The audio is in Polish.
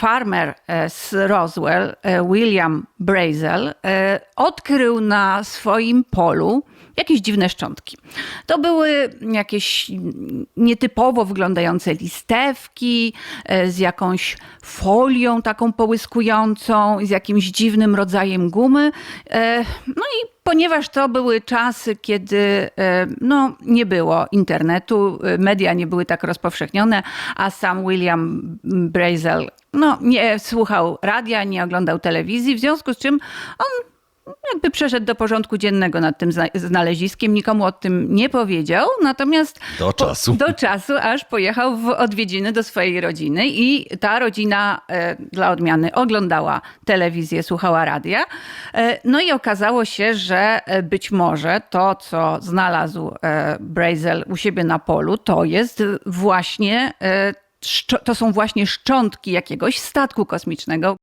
farmer e, z Roswell, e, William Brazel, e, odkrył na swoim polu jakieś dziwne szczątki. To były jakieś nietypowo wyglądające listewki z jakąś folią taką połyskującą, z jakimś dziwnym rodzajem gumy. No i ponieważ to były czasy, kiedy no, nie było internetu, media nie były tak rozpowszechnione, a sam William Brazel no, nie słuchał radia, nie oglądał telewizji, w związku z czym on jakby przeszedł do porządku dziennego nad tym zna- znaleziskiem, nikomu o tym nie powiedział, natomiast Do czasu. do czasu, aż pojechał w odwiedziny do swojej rodziny i ta rodzina e, dla odmiany oglądała telewizję, słuchała radia. E, no i okazało się, że e, być może to, co znalazł e, Brazel u siebie na polu, to jest właśnie, e, to są właśnie szczątki jakiegoś statku kosmicznego.